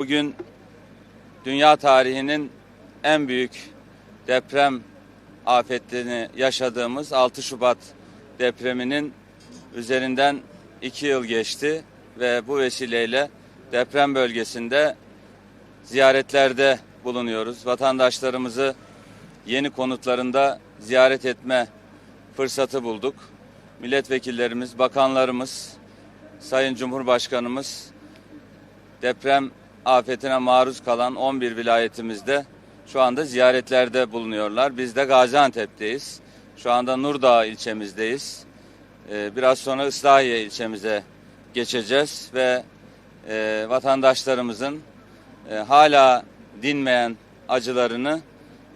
Bugün dünya tarihinin en büyük deprem afetlerini yaşadığımız 6 Şubat depreminin üzerinden 2 yıl geçti ve bu vesileyle deprem bölgesinde ziyaretlerde bulunuyoruz. Vatandaşlarımızı yeni konutlarında ziyaret etme fırsatı bulduk. Milletvekillerimiz, bakanlarımız, Sayın Cumhurbaşkanımız deprem afetine maruz kalan 11 vilayetimizde şu anda ziyaretlerde bulunuyorlar. Biz de Gaziantep'teyiz. Şu anda Nurdağ ilçemizdeyiz. Ee, Biraz sonra Islahiye ilçemize geçeceğiz ve e, vatandaşlarımızın e, hala dinmeyen acılarını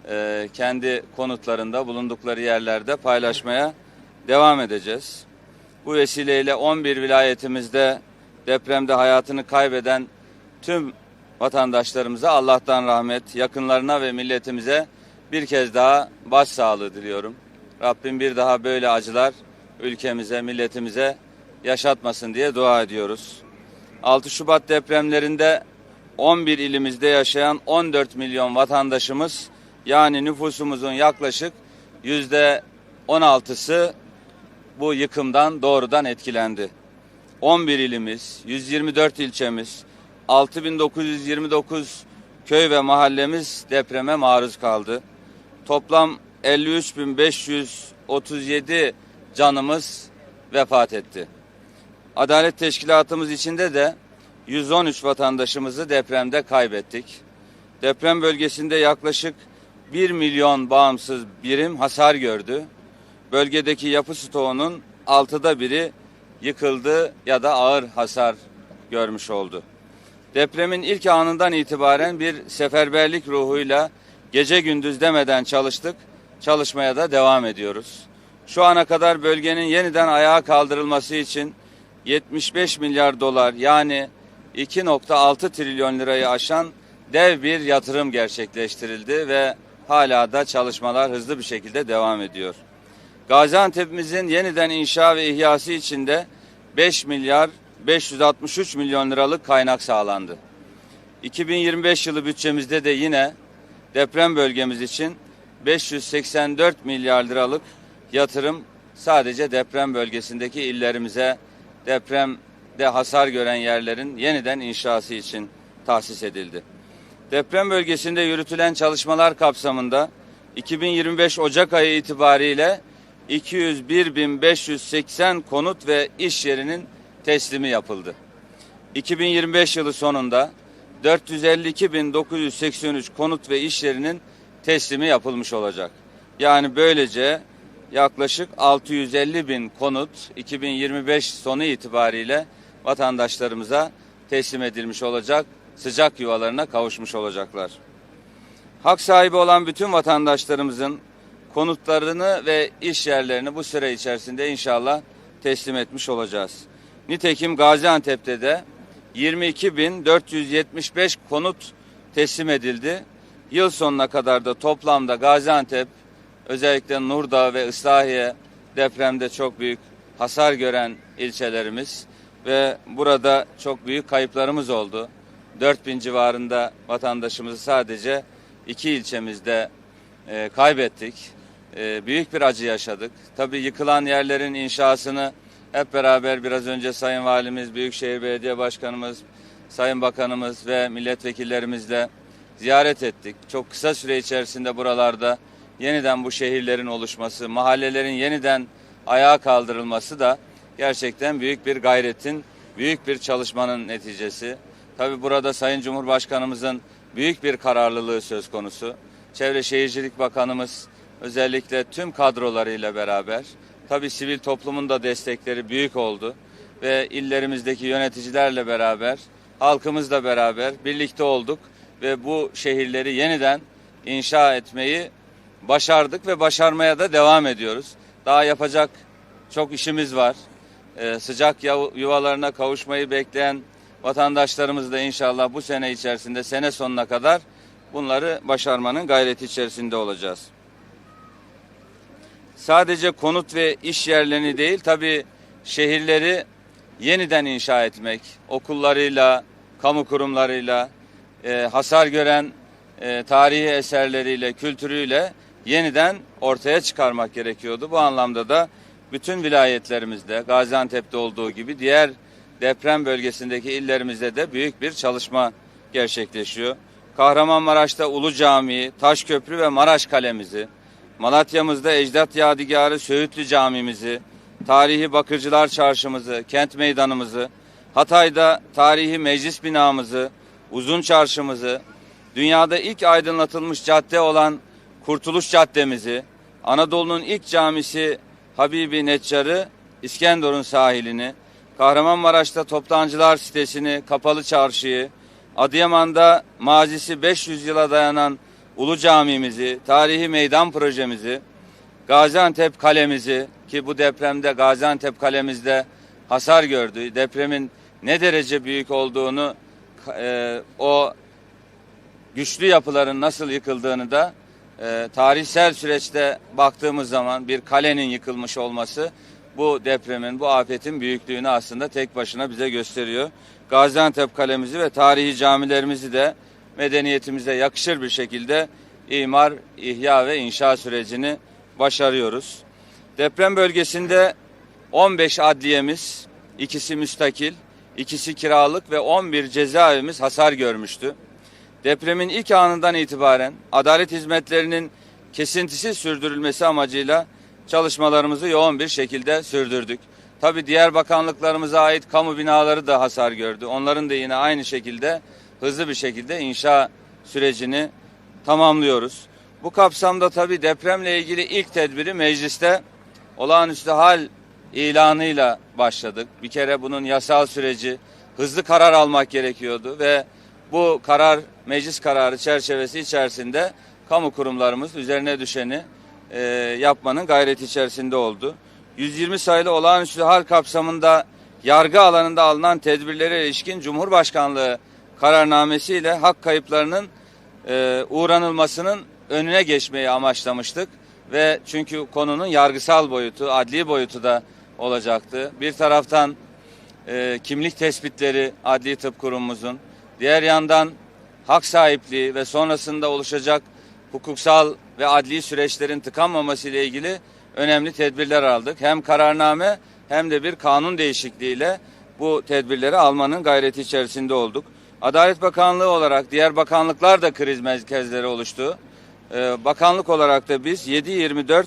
e, kendi konutlarında bulundukları yerlerde paylaşmaya devam edeceğiz. Bu vesileyle 11 vilayetimizde depremde hayatını kaybeden tüm vatandaşlarımıza Allah'tan rahmet, yakınlarına ve milletimize bir kez daha başsağlığı diliyorum. Rabbim bir daha böyle acılar ülkemize, milletimize yaşatmasın diye dua ediyoruz. 6 Şubat depremlerinde 11 ilimizde yaşayan 14 milyon vatandaşımız yani nüfusumuzun yaklaşık yüzde 16'sı bu yıkımdan doğrudan etkilendi. 11 ilimiz, 124 ilçemiz, 6929 köy ve mahallemiz depreme maruz kaldı. Toplam 53.537 canımız vefat etti. Adalet Teşkilatımız içinde de 113 vatandaşımızı depremde kaybettik. Deprem bölgesinde yaklaşık 1 milyon bağımsız birim hasar gördü. Bölgedeki yapı stoğunun altıda biri yıkıldı ya da ağır hasar görmüş oldu. Depremin ilk anından itibaren bir seferberlik ruhuyla gece gündüz demeden çalıştık. Çalışmaya da devam ediyoruz. Şu ana kadar bölgenin yeniden ayağa kaldırılması için 75 milyar dolar yani 2.6 trilyon lirayı aşan dev bir yatırım gerçekleştirildi ve hala da çalışmalar hızlı bir şekilde devam ediyor. Gaziantep'imizin yeniden inşa ve ihyası için de 5 milyar 563 milyon liralık kaynak sağlandı. 2025 yılı bütçemizde de yine deprem bölgemiz için 584 milyar liralık yatırım sadece deprem bölgesindeki illerimize depremde hasar gören yerlerin yeniden inşası için tahsis edildi. Deprem bölgesinde yürütülen çalışmalar kapsamında 2025 Ocak ayı itibariyle 201.580 konut ve iş yerinin teslimi yapıldı. 2025 yılı sonunda 452.983 konut ve iş yerinin teslimi yapılmış olacak. Yani böylece yaklaşık 650 bin konut 2025 sonu itibariyle vatandaşlarımıza teslim edilmiş olacak, sıcak yuvalarına kavuşmuş olacaklar. Hak sahibi olan bütün vatandaşlarımızın konutlarını ve iş yerlerini bu süre içerisinde inşallah teslim etmiş olacağız. Nitekim Gaziantep'te de 22.475 konut teslim edildi. Yıl sonuna kadar da toplamda Gaziantep özellikle Nurdağ ve Islahiye depremde çok büyük hasar gören ilçelerimiz ve burada çok büyük kayıplarımız oldu. 4000 civarında vatandaşımızı sadece iki ilçemizde e, kaybettik. E, büyük bir acı yaşadık. Tabii yıkılan yerlerin inşasını hep beraber biraz önce Sayın Valimiz, Büyükşehir Belediye Başkanımız, Sayın Bakanımız ve milletvekillerimizle ziyaret ettik. Çok kısa süre içerisinde buralarda yeniden bu şehirlerin oluşması, mahallelerin yeniden ayağa kaldırılması da gerçekten büyük bir gayretin, büyük bir çalışmanın neticesi. Tabii burada Sayın Cumhurbaşkanımızın büyük bir kararlılığı söz konusu. Çevre Şehircilik Bakanımız özellikle tüm kadrolarıyla beraber tabii sivil toplumun da destekleri büyük oldu ve illerimizdeki yöneticilerle beraber halkımızla beraber birlikte olduk ve bu şehirleri yeniden inşa etmeyi başardık ve başarmaya da devam ediyoruz. Daha yapacak çok işimiz var. Ee, sıcak yuvalarına kavuşmayı bekleyen vatandaşlarımız da inşallah bu sene içerisinde sene sonuna kadar bunları başarmanın gayreti içerisinde olacağız. Sadece konut ve iş yerlerini değil tabii şehirleri yeniden inşa etmek, okullarıyla, kamu kurumlarıyla, e, hasar gören e, tarihi eserleriyle, kültürüyle yeniden ortaya çıkarmak gerekiyordu. Bu anlamda da bütün vilayetlerimizde, Gaziantep'te olduğu gibi diğer deprem bölgesindeki illerimizde de büyük bir çalışma gerçekleşiyor. Kahramanmaraş'ta Ulu Camii, Taşköprü ve Maraş Kalemizi, Malatya'mızda Ecdat Yadigarı Söğütlü Camimizi, tarihi Bakırcılar Çarşımızı, kent meydanımızı, Hatay'da tarihi meclis binamızı, uzun çarşımızı, dünyada ilk aydınlatılmış cadde olan Kurtuluş Caddemizi, Anadolu'nun ilk camisi Habibi Neccar'ı, İskenderun sahilini, Kahramanmaraş'ta Toptancılar sitesini, Kapalı Çarşı'yı, Adıyaman'da mazisi 500 yıla dayanan Ulu Camimizi, tarihi meydan projemizi, Gaziantep kalemizi ki bu depremde Gaziantep kalemizde hasar gördü. Depremin ne derece büyük olduğunu e, o güçlü yapıların nasıl yıkıldığını da e, tarihsel süreçte baktığımız zaman bir kalenin yıkılmış olması bu depremin, bu afetin büyüklüğünü aslında tek başına bize gösteriyor. Gaziantep kalemizi ve tarihi camilerimizi de medeniyetimize yakışır bir şekilde imar, ihya ve inşa sürecini başarıyoruz. Deprem bölgesinde 15 adliyemiz, ikisi müstakil, ikisi kiralık ve 11 cezaevimiz hasar görmüştü. Depremin ilk anından itibaren adalet hizmetlerinin kesintisiz sürdürülmesi amacıyla çalışmalarımızı yoğun bir şekilde sürdürdük. Tabi diğer bakanlıklarımıza ait kamu binaları da hasar gördü. Onların da yine aynı şekilde hızlı bir şekilde inşa sürecini tamamlıyoruz. Bu kapsamda tabi depremle ilgili ilk tedbiri mecliste olağanüstü hal ilanıyla başladık. Bir kere bunun yasal süreci hızlı karar almak gerekiyordu ve bu karar meclis kararı çerçevesi içerisinde kamu kurumlarımız üzerine düşeni e, yapmanın gayreti içerisinde oldu. 120 sayılı olağanüstü hal kapsamında yargı alanında alınan tedbirlere ilişkin Cumhurbaşkanlığı kararnamesiyle hak kayıplarının e, uğranılmasının önüne geçmeyi amaçlamıştık ve çünkü konunun yargısal boyutu, adli boyutu da olacaktı. Bir taraftan e, kimlik tespitleri Adli Tıp Kurumumuzun, diğer yandan hak sahipliği ve sonrasında oluşacak hukuksal ve adli süreçlerin tıkanmaması ile ilgili önemli tedbirler aldık. Hem kararname hem de bir kanun değişikliğiyle bu tedbirleri almanın gayreti içerisinde olduk. Adalet Bakanlığı olarak diğer bakanlıklar da kriz merkezleri oluştu. Ee, bakanlık olarak da biz 7-24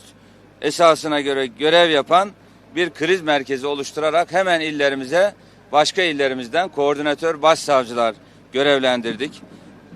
esasına göre görev yapan bir kriz merkezi oluşturarak hemen illerimize başka illerimizden koordinatör başsavcılar görevlendirdik.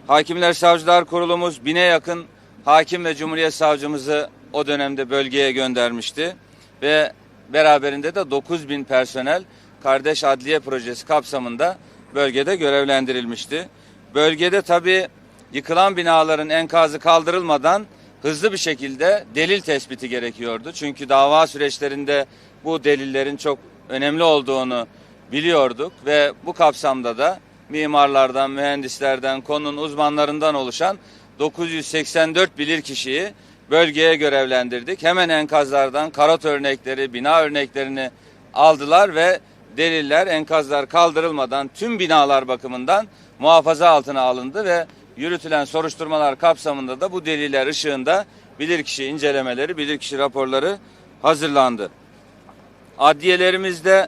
Hakimler Savcılar Kurulumuz bine yakın hakim ve cumhuriyet savcımızı o dönemde bölgeye göndermişti. Ve beraberinde de 9 bin personel Kardeş Adliye Projesi kapsamında bölgede görevlendirilmişti. Bölgede tabii yıkılan binaların enkazı kaldırılmadan hızlı bir şekilde delil tespiti gerekiyordu. Çünkü dava süreçlerinde bu delillerin çok önemli olduğunu biliyorduk ve bu kapsamda da mimarlardan, mühendislerden, konunun uzmanlarından oluşan 984 bilirkişiyi bölgeye görevlendirdik. Hemen enkazlardan karot örnekleri, bina örneklerini aldılar ve deliller enkazlar kaldırılmadan tüm binalar bakımından muhafaza altına alındı ve yürütülen soruşturmalar kapsamında da bu deliller ışığında bilirkişi incelemeleri, bilirkişi raporları hazırlandı. Adliyelerimizde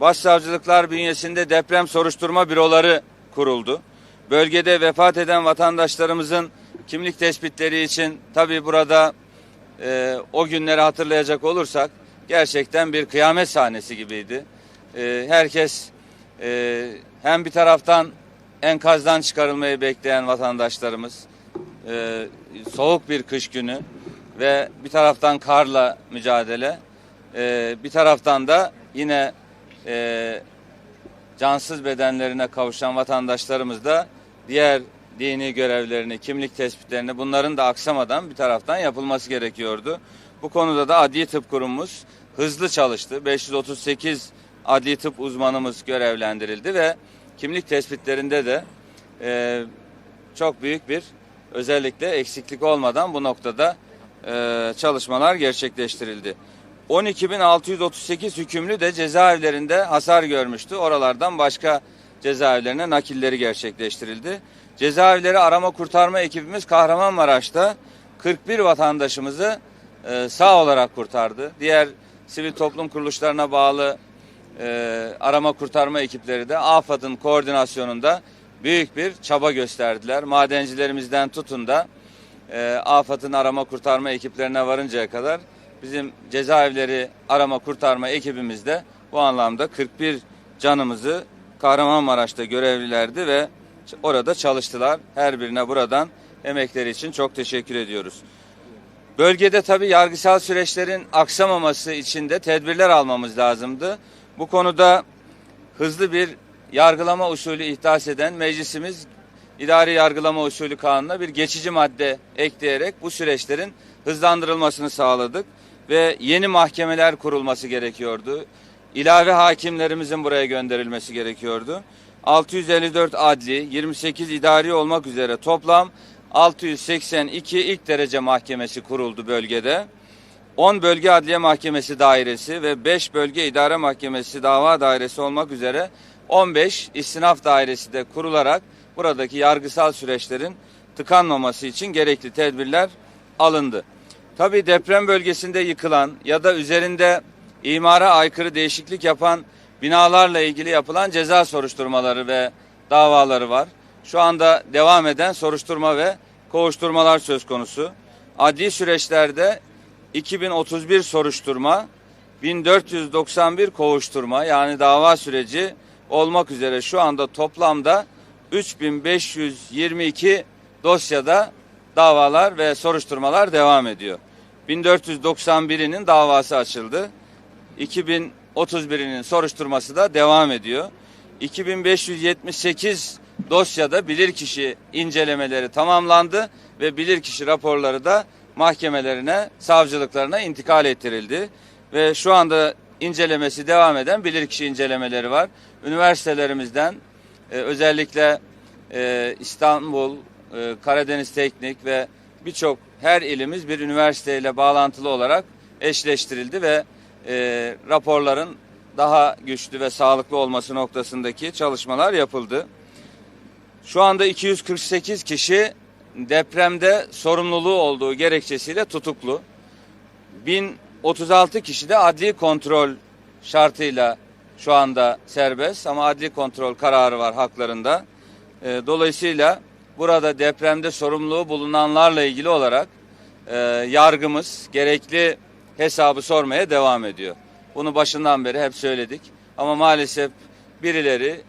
başsavcılıklar bünyesinde deprem soruşturma büroları kuruldu. Bölgede vefat eden vatandaşlarımızın kimlik tespitleri için tabi burada e, o günleri hatırlayacak olursak gerçekten bir kıyamet sahnesi gibiydi. E, herkes e, hem bir taraftan enkazdan çıkarılmayı bekleyen vatandaşlarımız e, soğuk bir kış günü ve bir taraftan karla mücadele e, bir taraftan da yine e, cansız bedenlerine kavuşan vatandaşlarımız da diğer dini görevlerini, kimlik tespitlerini bunların da aksamadan bir taraftan yapılması gerekiyordu. Bu konuda da Adli Tıp Kurumumuz hızlı çalıştı. 538 adli tıp uzmanımız görevlendirildi ve kimlik tespitlerinde de e, çok büyük bir özellikle eksiklik olmadan bu noktada e, çalışmalar gerçekleştirildi. 12.638 hükümlü de cezaevlerinde hasar görmüştü. Oralardan başka cezaevlerine nakilleri gerçekleştirildi. Cezaevleri arama kurtarma ekibimiz Kahramanmaraş'ta 41 vatandaşımızı e, sağ olarak kurtardı. Diğer sivil toplum kuruluşlarına bağlı e, arama kurtarma ekipleri de AFAD'ın koordinasyonunda büyük bir çaba gösterdiler. Madencilerimizden tutun da e, AFAD'ın arama kurtarma ekiplerine varıncaya kadar bizim cezaevleri arama kurtarma ekibimiz de bu anlamda 41 canımızı Kahramanmaraş'ta görevlilerdi ve orada çalıştılar. Her birine buradan emekleri için çok teşekkür ediyoruz. Bölgede tabii yargısal süreçlerin aksamaması için de tedbirler almamız lazımdı. Bu konuda hızlı bir yargılama usulü ihdas eden meclisimiz idari yargılama usulü kanununa bir geçici madde ekleyerek bu süreçlerin hızlandırılmasını sağladık ve yeni mahkemeler kurulması gerekiyordu. İlave hakimlerimizin buraya gönderilmesi gerekiyordu. 654 adli, 28 idari olmak üzere toplam 682 ilk derece mahkemesi kuruldu bölgede. 10 bölge adliye mahkemesi dairesi ve 5 bölge idare mahkemesi dava dairesi olmak üzere 15 istinaf dairesi de kurularak buradaki yargısal süreçlerin tıkanmaması için gerekli tedbirler alındı. Tabi deprem bölgesinde yıkılan ya da üzerinde imara aykırı değişiklik yapan binalarla ilgili yapılan ceza soruşturmaları ve davaları var. Şu anda devam eden soruşturma ve kovuşturmalar söz konusu. Adli süreçlerde 2031 soruşturma, 1491 kovuşturma yani dava süreci olmak üzere şu anda toplamda 3522 dosyada davalar ve soruşturmalar devam ediyor. 1491'inin davası açıldı. 2031'inin soruşturması da devam ediyor. 2578 dosyada bilirkişi incelemeleri tamamlandı ve bilirkişi raporları da mahkemelerine, savcılıklarına intikal ettirildi. Ve şu anda incelemesi devam eden bilirkişi incelemeleri var. Üniversitelerimizden e, özellikle e, İstanbul, e, Karadeniz Teknik ve birçok her ilimiz bir üniversiteyle bağlantılı olarak eşleştirildi ve e, raporların daha güçlü ve sağlıklı olması noktasındaki çalışmalar yapıldı. Şu anda 248 kişi depremde sorumluluğu olduğu gerekçesiyle tutuklu. 1036 kişi de adli kontrol şartıyla şu anda serbest ama adli kontrol kararı var haklarında. E, dolayısıyla burada depremde sorumluluğu bulunanlarla ilgili olarak e, yargımız gerekli hesabı sormaya devam ediyor. Bunu başından beri hep söyledik. Ama maalesef birileri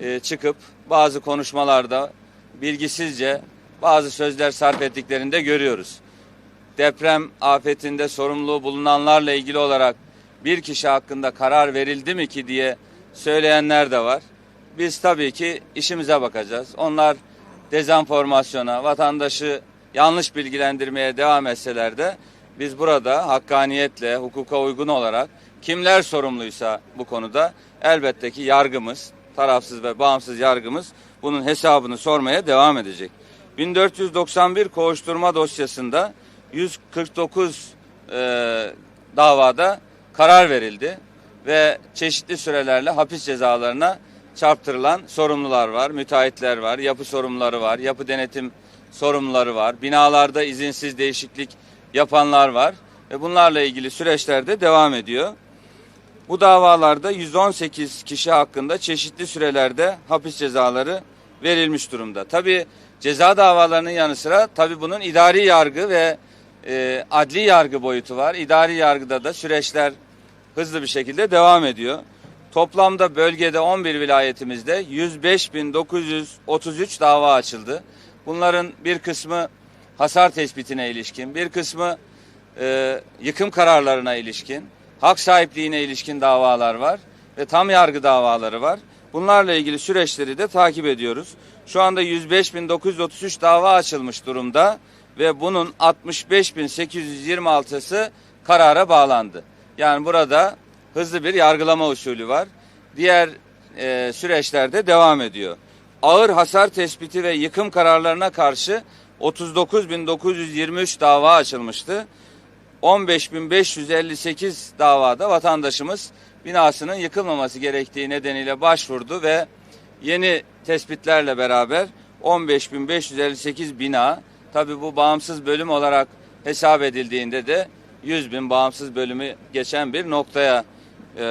e, çıkıp bazı konuşmalarda bilgisizce bazı sözler sarf ettiklerini de görüyoruz. Deprem afetinde sorumluluğu bulunanlarla ilgili olarak bir kişi hakkında karar verildi mi ki diye söyleyenler de var. Biz tabii ki işimize bakacağız. Onlar dezenformasyona, vatandaşı yanlış bilgilendirmeye devam etseler de biz burada hakkaniyetle, hukuka uygun olarak kimler sorumluysa bu konuda elbette ki yargımız, tarafsız ve bağımsız yargımız bunun hesabını sormaya devam edecek. 1491 kovuşturma dosyasında 149 e, davada karar verildi ve çeşitli sürelerle hapis cezalarına çarptırılan sorumlular var, müteahhitler var, yapı sorumluları var, yapı denetim sorumluları var, binalarda izinsiz değişiklik yapanlar var ve bunlarla ilgili süreçler de devam ediyor. Bu davalarda 118 kişi hakkında çeşitli sürelerde hapis cezaları verilmiş durumda. Tabi ceza davalarının yanı sıra tabi bunun idari yargı ve e, adli yargı boyutu var. İdari yargıda da süreçler hızlı bir şekilde devam ediyor. Toplamda bölgede 11 vilayetimizde 105.933 dava açıldı. Bunların bir kısmı hasar tespitine ilişkin, bir kısmı e, yıkım kararlarına ilişkin, hak sahipliğine ilişkin davalar var ve tam yargı davaları var. Bunlarla ilgili süreçleri de takip ediyoruz. Şu anda 105.933 dava açılmış durumda ve bunun 65.826'sı karara bağlandı. Yani burada hızlı bir yargılama usulü var. Diğer e, süreçlerde devam ediyor. Ağır hasar tespiti ve yıkım kararlarına karşı 39.923 dava açılmıştı. 15.558 davada vatandaşımız binasının yıkılmaması gerektiği nedeniyle başvurdu ve yeni tespitlerle beraber 15.558 bina tabi bu bağımsız bölüm olarak hesap edildiğinde de 100 bin bağımsız bölümü geçen bir noktaya e,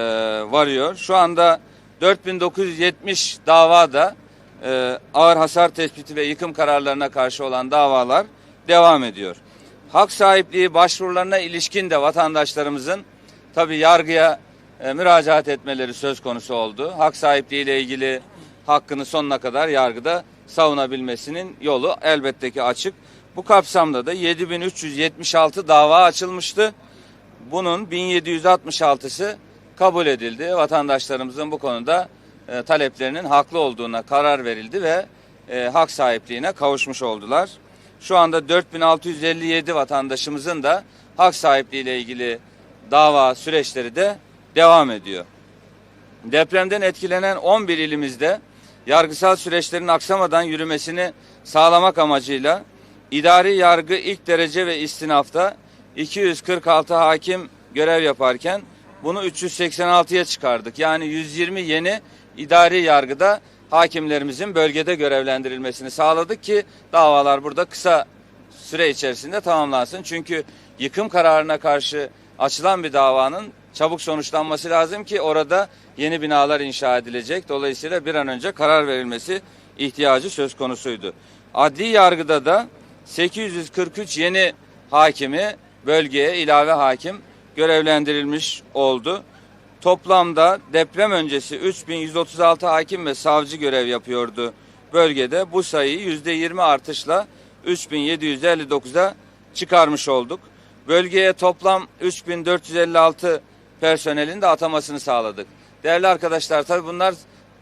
varıyor. Şu anda 4970 davada e, ağır hasar tespiti ve yıkım kararlarına karşı olan davalar devam ediyor. Hak sahipliği başvurularına ilişkin de vatandaşlarımızın tabi yargıya e, müracaat etmeleri söz konusu oldu. Hak sahipliği ile ilgili hakkını sonuna kadar yargıda savunabilmesinin yolu elbette ki açık. Bu kapsamda da 7376 dava açılmıştı. Bunun 1766'sı kabul edildi. Vatandaşlarımızın bu konuda e, taleplerinin haklı olduğuna karar verildi ve e, hak sahipliğine kavuşmuş oldular. Şu anda 4657 vatandaşımızın da hak sahipliği ile ilgili dava süreçleri de devam ediyor. Depremden etkilenen 11 ilimizde yargısal süreçlerin aksamadan yürümesini sağlamak amacıyla idari yargı ilk derece ve istinafta 246 hakim görev yaparken bunu 386'ya çıkardık. Yani 120 yeni idari yargıda hakimlerimizin bölgede görevlendirilmesini sağladık ki davalar burada kısa süre içerisinde tamamlansın. Çünkü yıkım kararına karşı açılan bir davanın çabuk sonuçlanması lazım ki orada yeni binalar inşa edilecek. Dolayısıyla bir an önce karar verilmesi ihtiyacı söz konusuydu. Adli yargıda da 843 yeni hakimi bölgeye ilave hakim görevlendirilmiş oldu. Toplamda deprem öncesi 3136 hakim ve savcı görev yapıyordu bölgede. Bu sayıyı %20 artışla 3759'a çıkarmış olduk. Bölgeye toplam 3456 personelin de atamasını sağladık. Değerli arkadaşlar tabii bunlar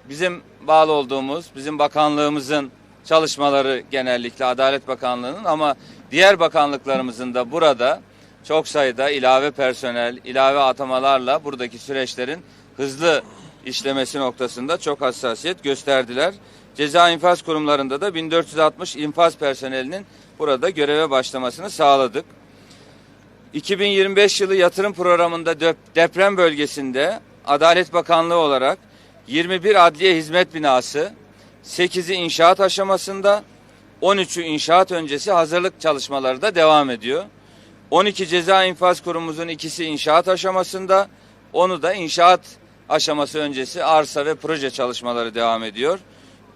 bizim bağlı olduğumuz, bizim bakanlığımızın çalışmaları genellikle Adalet Bakanlığı'nın ama diğer bakanlıklarımızın da burada çok sayıda ilave personel, ilave atamalarla buradaki süreçlerin hızlı işlemesi noktasında çok hassasiyet gösterdiler. Ceza infaz kurumlarında da 1460 infaz personelinin burada göreve başlamasını sağladık. 2025 yılı yatırım programında dep- deprem bölgesinde Adalet Bakanlığı olarak 21 adliye hizmet binası, 8'i inşaat aşamasında, 13'ü inşaat öncesi hazırlık çalışmaları da devam ediyor. 12 ceza infaz kurumumuzun ikisi inşaat aşamasında, onu da inşaat aşaması öncesi arsa ve proje çalışmaları devam ediyor.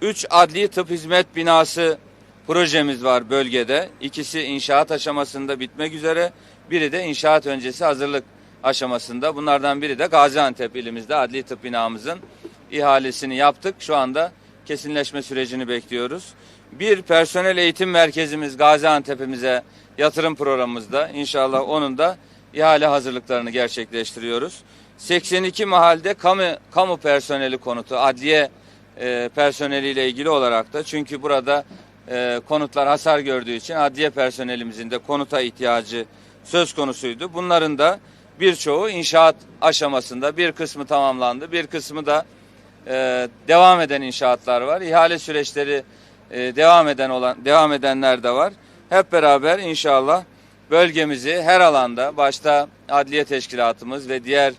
3 adli tıp hizmet binası projemiz var bölgede. İkisi inşaat aşamasında bitmek üzere. Biri de inşaat öncesi hazırlık aşamasında. Bunlardan biri de Gaziantep ilimizde adli tıp binamızın ihalesini yaptık. Şu anda kesinleşme sürecini bekliyoruz. Bir personel eğitim merkezimiz Gaziantep'imize yatırım programımızda. İnşallah onun da ihale hazırlıklarını gerçekleştiriyoruz. 82 mahalde kamu kamu personeli konutu, adliye e, personeliyle ilgili olarak da çünkü burada e, konutlar hasar gördüğü için adliye personelimizin de konuta ihtiyacı söz konusuydu. Bunların da birçoğu inşaat aşamasında bir kısmı tamamlandı, bir kısmı da e, devam eden inşaatlar var. İhale süreçleri e, devam eden olan devam edenler de var. Hep beraber inşallah bölgemizi her alanda başta adliye teşkilatımız ve diğer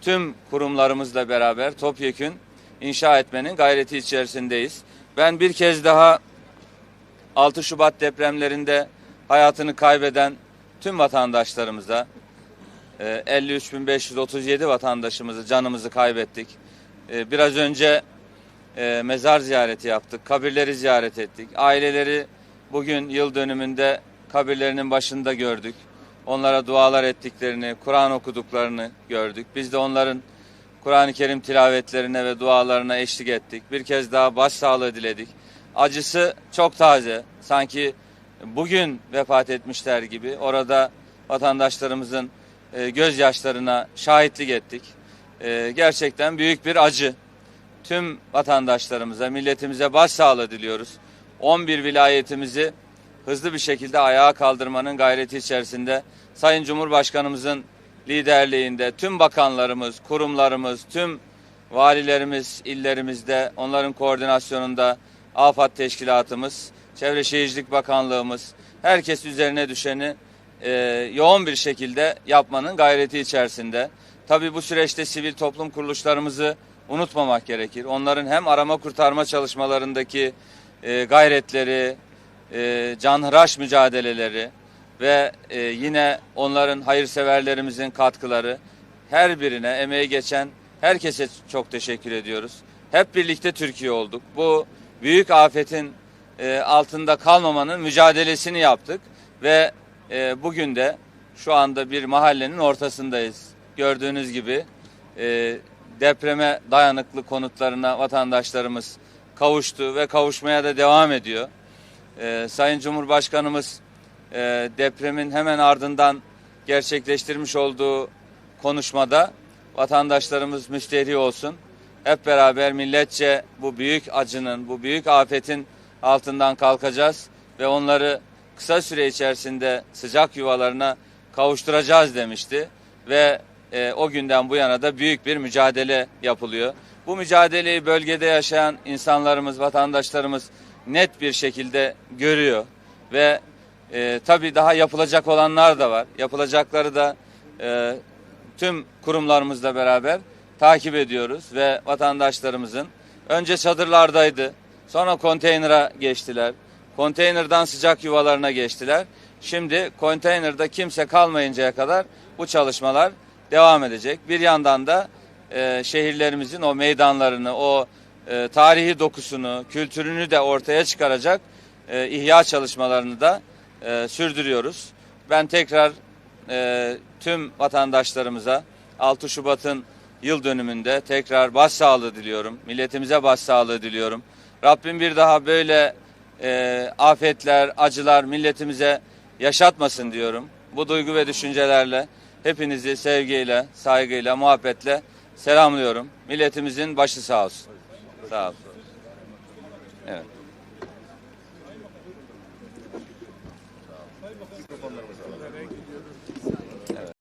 tüm kurumlarımızla beraber topyekün inşa etmenin gayreti içerisindeyiz. Ben bir kez daha 6 Şubat depremlerinde hayatını kaybeden tüm vatandaşlarımıza e, 53.537 vatandaşımızı canımızı kaybettik. E, Biraz önce e, mezar ziyareti yaptık, kabirleri ziyaret ettik. Aileleri bugün yıl dönümünde kabirlerinin başında gördük. Onlara dualar ettiklerini, Kur'an okuduklarını gördük. Biz de onların Kur'an-ı Kerim tilavetlerine ve dualarına eşlik ettik. Bir kez daha başsağlığı diledik. Acısı çok taze. Sanki bugün vefat etmişler gibi orada vatandaşlarımızın e, gözyaşlarına şahitlik ettik. E, gerçekten büyük bir acı. Tüm vatandaşlarımıza, milletimize başsağlığı diliyoruz. 11 vilayetimizi hızlı bir şekilde ayağa kaldırmanın gayreti içerisinde Sayın Cumhurbaşkanımızın liderliğinde tüm bakanlarımız, kurumlarımız, tüm valilerimiz illerimizde onların koordinasyonunda AFAD Teşkilatımız, Çevre Şehircilik Bakanlığımız herkes üzerine düşeni e, yoğun bir şekilde yapmanın gayreti içerisinde. Tabii bu süreçte sivil toplum kuruluşlarımızı unutmamak gerekir. Onların hem arama kurtarma çalışmalarındaki e, gayretleri, e, canhıraş mücadeleleri ve e, yine onların hayırseverlerimizin katkıları her birine emeği geçen herkese çok teşekkür ediyoruz. Hep birlikte Türkiye olduk. Bu büyük afetin e, altında kalmamanın mücadelesini yaptık ve e, bugün de şu anda bir mahallenin ortasındayız. Gördüğünüz gibi e, depreme dayanıklı konutlarına vatandaşlarımız kavuştu ve kavuşmaya da devam ediyor. E, Sayın Cumhurbaşkanımız e, depremin hemen ardından gerçekleştirmiş olduğu konuşmada vatandaşlarımız müstehri olsun. Hep beraber milletçe bu büyük acının, bu büyük afetin altından kalkacağız ve onları kısa süre içerisinde sıcak yuvalarına kavuşturacağız demişti ve e, o günden bu yana da büyük bir mücadele yapılıyor. Bu mücadeleyi bölgede yaşayan insanlarımız, vatandaşlarımız net bir şekilde görüyor ve e, tabii daha yapılacak olanlar da var. Yapılacakları da e, tüm kurumlarımızla beraber takip ediyoruz ve vatandaşlarımızın önce çadırlardaydı, sonra konteynere geçtiler. Konteynerden sıcak yuvalarına geçtiler. Şimdi konteynerde kimse kalmayıncaya kadar bu çalışmalar devam edecek. Bir yandan da e, şehirlerimizin o meydanlarını, o e, tarihi dokusunu, kültürünü de ortaya çıkaracak e, ihya çalışmalarını da e, sürdürüyoruz. Ben tekrar e, tüm vatandaşlarımıza 6 Şubat'ın yıl dönümünde tekrar başsağlığı diliyorum. Milletimize başsağlığı diliyorum. Rabbim bir daha böyle e, afetler, acılar milletimize yaşatmasın diyorum. Bu duygu ve düşüncelerle hepinizi sevgiyle, saygıyla, muhabbetle selamlıyorum. Milletimizin başı sağ olsun. Sağ olun. Evet.